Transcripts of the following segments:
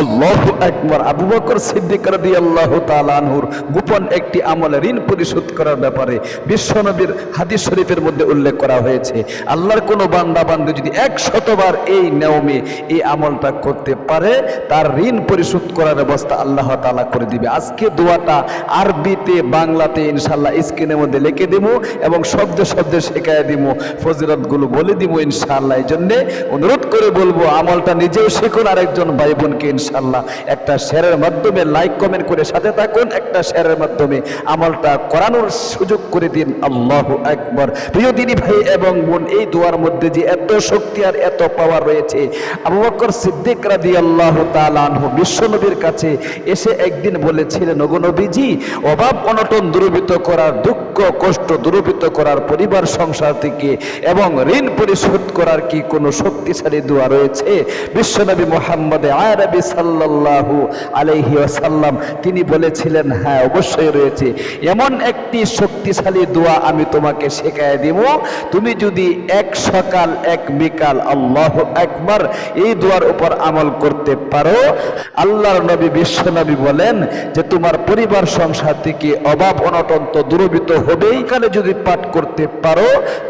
আল্লাহ একবার আবু বকর সিদ্দিক রাদি আল্লাহ তালানহুর গোপন একটি আমল ঋণ পরিশোধ করার ব্যাপারে বিশ্বনবীর হাদিস শরীফের মধ্যে উল্লেখ করা হয়েছে। আল্লাহর কোনো বান্দা বান্ধব যদি এক শতবার এই নিয়মে এই আমলটা করতে পারে, তার ঋণ পরিশোধ করার ব্যবস্থা আল্লাহ তালা করে দিবে। আজকে দোয়াটা আরবিতে, বাংলাতে ইনশাল্লাহ স্ক্রিনের মধ্যে লিখে দিব এবং শব্দে শব্দে শেখায় দিব ফজিরতগুলো বলে দিব ইনশাল্লাহ এই জন্যে অনুরোধ করে বলব, আমলটা নিজেও শিখুন, আরেকজন ভাই বোনকে ইনশাল্লাহ একটা শেয়ারের মাধ্যমে লাইক কমেন্ট করে সাথে থাকুন, একটা শেয়ারের মাধ্যমে আমলটা করানোর সুযোগ করে দিন। আল্লাহ একবার প্রিয় দিনী ভাই এবং বোন, এই দোয়ার মধ্যে যে এত শক্তি আর এত পাওয়ার রয়েছে, আবু বকর সিদ্দিক রাদি আল্লাহ তালানহ বিশ্বনবীর কাছে এসে একদিন বলেছিলেন নবীজি, অভাব, অনটন দূরীভূত করার, দুঃখ, কষ্ট দূরীভূত করার, পরিবার, সংসার থেকে এবং ঋণ পরিশোধ করার কি কোনো শক্তিশালী দোয়া রয়েছে? বিশ্বনবী মোহাম্মদ আরবি সাল্লাল্লাহু আলাইহি ওয়াসাল্লাম, তিনি বলেছিলেন হ্যাঁ অবশ্যই রয়েছে। এমন একটি শক্তিশালী দোয়া আমি তোমাকে শেখায় দিব। তুমি যদি এক সকাল, এক বিকাল, আল্লাহ একবার এই দোয়ার উপর আমল করতে পারো। আল্লাহর নবী বিশ্বনবী বলেন যে, তোমার পরিবার সংসার থেকে অভাব, অনটন তো দূরবিত হবেই। কালে যদি পাঠ করতে পারো,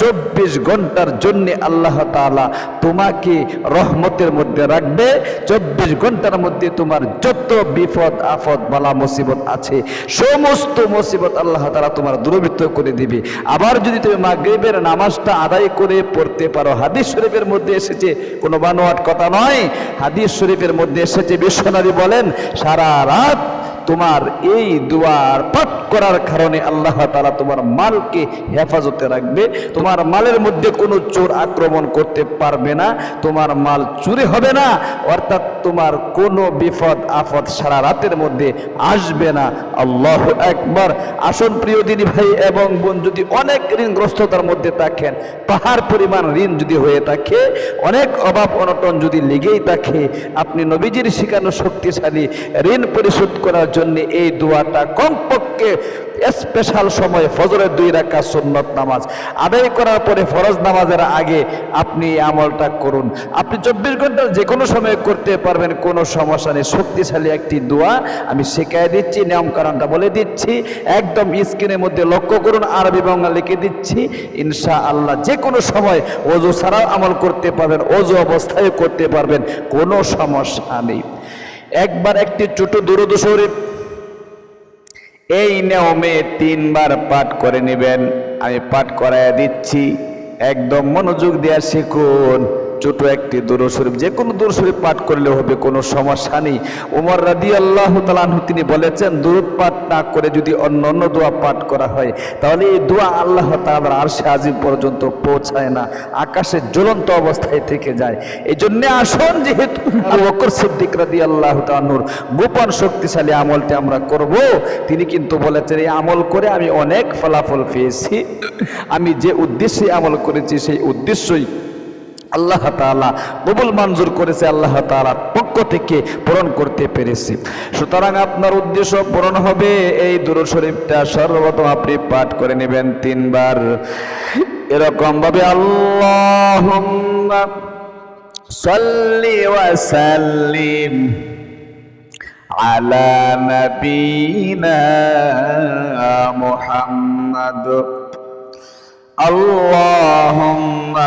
চব্বিশ ঘণ্টার জন্য আল্লাহ তাআলা তোমাকে রহমতের মধ্যে রাখবে। চব্বিশ ঘণ্টার মধ্যে তোমার যত বিপদ আফদ বালা, মুসিবত আছে, সমস্ত মুসিবত আল্লাহ তারা তোমার দুরবৃত্ত করে দিবে। আবার যদি তুমি মাগরীবের নামাজটা আদায় করে পড়তে পারো, হাদিস শরীফের মধ্যে এসেছে, কোনো বানোয়াট কথা নয়। হাদিস শরীফের মধ্যে এসেছে বিশ্বনারী বলেন, সারা রাত তোমার এই দুয়ার পাঠ করার কারণে আল্লাহ তালা তোমার মালকে হেফাজতে রাখবে। তোমার মালের মধ্যে কোনো চোর আক্রমণ করতে পারবে না, তোমার মাল চুরি হবে না, অর্থাৎ তোমার কোনো বিপদ আফদ সারা রাতের মধ্যে আসবে না। আল্লাহ একবার আসন প্রিয় দিনী ভাই এবং বোন, যদি অনেক ঋণগ্রস্ততার মধ্যে থাকেন, পাহাড় পরিমাণ ঋণ যদি হয়ে থাকে, অনেক অভাব অনটন যদি লেগেই থাকে, আপনি নবীজির শিখানো শক্তিশালী ঋণ পরিশোধ করার জন্য এই দোয়াটা কমপক্ষে স্পেশাল সময় ফজরের দুই রাখা সুন্নত নামাজ আদায় করার পরে ফরজ নামাজের আগে আপনি আমলটা করুন। আপনি চব্বিশ ঘণ্টা যে কোনো সময় করতে পারবেন, কোনো সমস্যা নেই। শক্তিশালী একটি দোয়া আমি শেখাই দিচ্ছি নিয়ম কারণটা বলে দিচ্ছি, একদম স্ক্রিনের মধ্যে লক্ষ্য করুন, আরবি বাংলা লিখে দিচ্ছি। ইনশা আল্লাহ যে কোনো সময় অজু ছাড়াও আমল করতে পারবেন অজু অবস্থায় করতে পারবেন, কোনো সমস্যা নেই। একবার একটি ছোট দুরুদ শরীফ এই নিয়মে তিনবার পাঠ করে নেবেন। আমি পাঠ করাইয়া দিচ্ছি। একদম মনোযোগ দেওয়া শিখুন। ছোট একটি দূর শরীফ, যে কোনো দূর শরীফ পাঠ করলে হবে, কোনো সমস্যা নেই। ওমর রাদি আল্লাহ তালানহু তিনি বলেছেন দূরত পাঠ না করে যদি অন্য অন্য দোয়া পাঠ করা হয়, তাহলে এই দোয়া আল্লাহ তালার আরশে আজিম পর্যন্ত পৌঁছায় না, আকাশে জ্বলন্ত অবস্থায় থেকে যায়। এই জন্যে আসুন, যেহেতু বকর সিদ্দিক রাদি আল্লাহ তালানুর গোপন শক্তিশালী আমলটি আমরা করব, তিনি কিন্তু বলেছেন, এই আমল করে আমি অনেক ফলাফল পেয়েছি। আমি যে উদ্দেশ্যে আমল করেছি, সেই উদ্দেশ্যই আল্লাহ তাআলা কবুল মঞ্জুর করেছে আল্লাহ তাআলার পক্ষ থেকে পূরণ করতে পেরেছি সুতরাং আপনার উদ্দেশ্য পূরণ হবে এই দুরূদ শরীফটা সর্বপ্রথম আপনি পাঠ করে নেবেন তিনবার এরকম ভাবে আল্লাহুম্মা সাল্লি ওয়া সাল্লিম আলা নবিনা মুহাম্মদ اللهم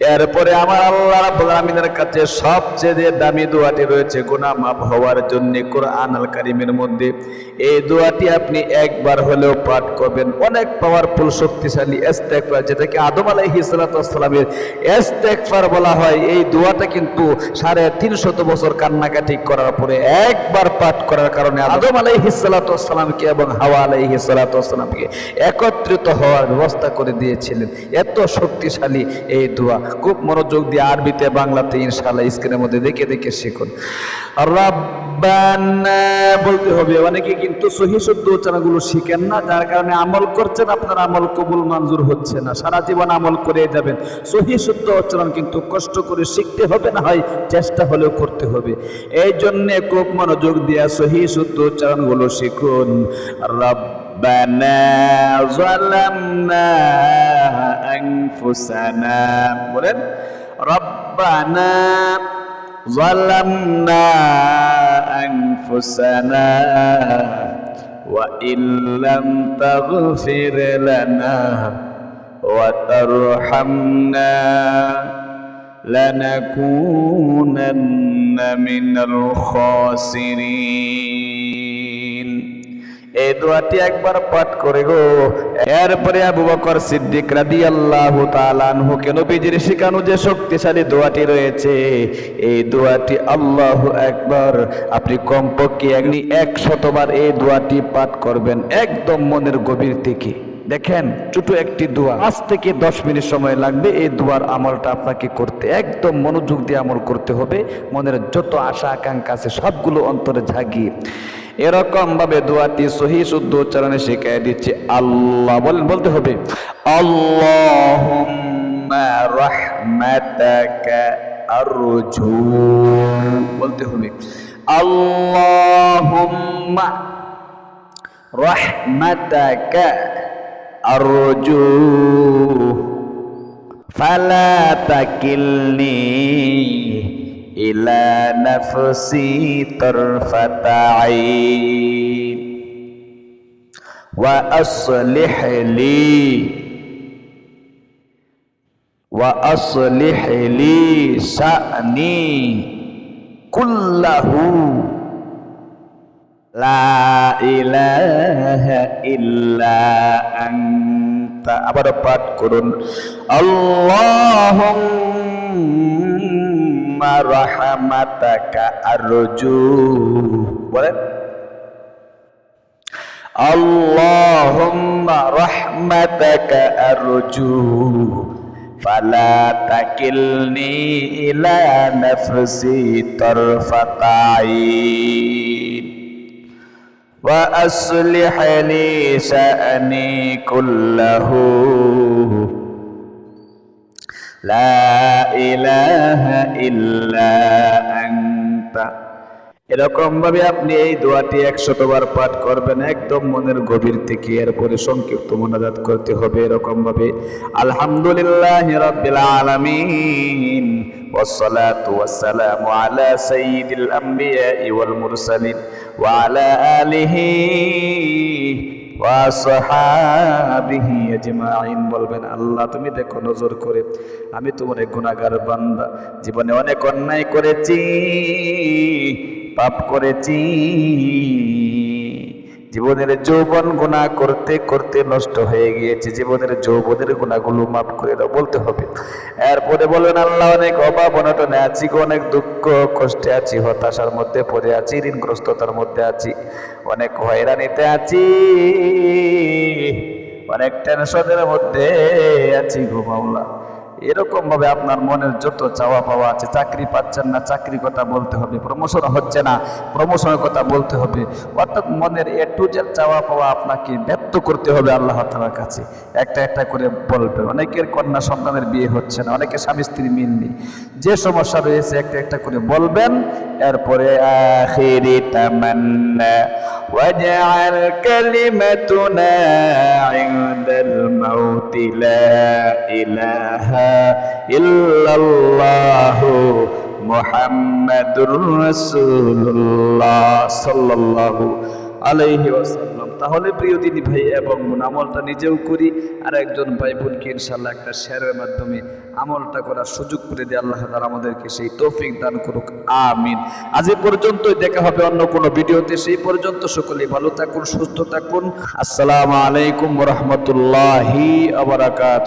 এরপরে আমার আল্লাহ রাব্বুল আলামিনের কাছে সবচেয়ে দামি দোয়াটি রয়েছে গুনাহ মাফ হওয়ার জন্য কোরআন আল কারীমের মধ্যে। এই দোয়াটি আপনি একবার হলেও পাঠ করবেন। অনেক পাওয়ারফুল শক্তিশালী ইস্তেগফার যেটাকে আদম আলাইহিস ওয়াসসালামের ইস্তেগফার বলা হয়। এই দোয়াটা কিন্তু সাড়ে তিনশত বছর কান্নাকাটি করার পরে একবার পাঠ করার কারণে আদম আলাইহিস ওয়াসসালামকে এবং হাওয়া আলাইহিস ওয়াসসালামকে একত্রিত হওয়ার ব্যবস্থা করে দিয়েছিলেন। এত শক্তিশালী এই দোয়া। খুব মনোযোগ দিয়ে আরবিতে, বাংলাতে, ইনশাআল্লাহ, স্ক্রিনের মধ্যে দেখে দেখে শিখুন। বলতে হবে, অনেকে কিন্তু সহি শুদ্ধ উচ্চারণগুলো শিখেন না, যার কারণে আমল করছেন, আপনার আমল কবুল, মঞ্জুর হচ্ছে না। সারা জীবন আমল করে যাবেন। সহি শুদ্ধ উচ্চারণ কিন্তু কষ্ট করে শিখতে হবে না, হয় চেষ্টা হলেও করতে হবে। এই জন্যে খুব মনোযোগ দিয়া সহি শুদ্ধ উচ্চারণগুলো শিখুন। ربنا ظلمنا أنفسنا. بولين ربنا ظلمنا أنفسنا وإن لم تغفر لنا وترحمنا لنكونن من الخاسرين. এই দোয়াটি একবার পাঠ করে গো। এরপরে আবু বকর সিদ্দিক রাদিয়াল্লাহু তাআলা কেন নবীজির শিখানো যে শক্তিশালী দোয়াটি রয়েছে, এই দোয়াটি আল্লাহ একবার আপনি কমপক্ষে একশতবার এই দোয়াটি পাঠ করবেন একদম মনের গভীর থেকে দেখেন, ছোট একটি দোয়া। পাঁচ থেকে দশ মিনিট সময় লাগবে এই দোয়ার আমলটা আপনাকে করতে। একদম মনোযোগ দিয়ে আমল করতে হবে। মনের যত আশা, আকাঙ্ক্ষা আছে, সবগুলো অন্তরে ঝাগিয়ে এরকম ভাবে দোয়াটি সহি, শুদ্ধ উচ্চারণে শিখাই দিচ্ছে। আল্লাহ বলেন, বলতে হবে আরজু। বলতে হবে, আল্লাহুম্মা রাহমাতাকা أرجوه فلا تكلني إلى نفسي طرفة عين. وأصلح لي وأصلح لي شأني كله. শা'নি কুল্লাহু লা ইলাহা ইল্লা আনতা আবার পাঠ করুন আল্লাহুম্মা রাহমাতাকা আরজু বলেন আল্লাহুম্মা রাহমাতাকা আরজু ফালা তাকিলনি ইলা নাফসি তরফাতা আইন وأصلح لي شأني كله. لا إله إلا أنت. এরকম ভাবে আপনি এই দোয়াটি একশতবার পাঠ করবেন একদম মনের গভীর থেকে এরপরে সংক্ষিপ্ত মনাজাত করতে হবে এরকম ভাবে আলহামদুলিল্লাহ রাব্বিল আলামিন والصلاة والسلام على سيد الأنبياء والمرسلين وعلى آله ওয়াসহাবিহি আজমাইন বলবেন আল্লাহ তুমি দেখো নজর করে আমি তোমার এক গুনাহগার বান্দা জীবনে অনেক অন্যায় করেছি পাপ করেছি। জীবনের যৌবন গুণা করতে করতে নষ্ট হয়ে গিয়েছে। জীবনের যৌবনের গুণাগুলো মাফ করে দাও, বলতে হবে। এরপরে বলবেন আল্লাহ অনেক অভাব, অনটনে আছি অনেক দুঃখ, কষ্টে আছি, হতাশার মধ্যে পড়ে আছি, ঋণগ্রস্ততার মধ্যে আছি, অনেক হয়রানিতে আছি, অনেক টেনশনের মধ্যে আছি গো মাওলা এরকম ভাবে আপনার মনের যত চাওয়া পাওয়া আছে চাকরি পাচ্ছেন না চাকরি কথা বলতে হবে প্রমোশন হচ্ছে না প্রমোশনের কথা বলতে হবে অর্থাৎ মনের এ টু জেড চাওয়া পাওয়া আপনাকে ব্যক্ত করতে হবে আল্লাহ তালার কাছে একটা একটা করে বলবেন অনেকের কন্যা সন্তানের বিয়ে হচ্ছে না অনেকের স্বামী স্ত্রী মিল নেই যে সমস্যা রয়েছে একটা একটা করে বলবেন এরপরে আখিরি তামান্না واجعل كلمتنا عند الموت لا إله ইল্লাল্লাহু মুহাম্মাদুর রাসূলুল্লাহ সাল্লাল্লাহু আলাইহি ওয়াসাল্লাম। তাহলে প্রিয় দিনী ভাই, এবং আমলটা নিজেও করি আর একজন ভাই বোনকে ইনশাল্লাহ একটা শেয়ারের মাধ্যমে আমলটা করার সুযোগ করে দিয়ে আল্লাহ তালা আমাদেরকে সেই তৌফিক দান করুক, আমিন। আজ এ পর্যন্তই, দেখা হবে অন্য কোনো ভিডিওতে। সেই পর্যন্ত সকলে ভালো থাকুন, সুস্থ থাকুন। আসসালামু আলাইকুম রহমতুল্লাহি আবরাকাত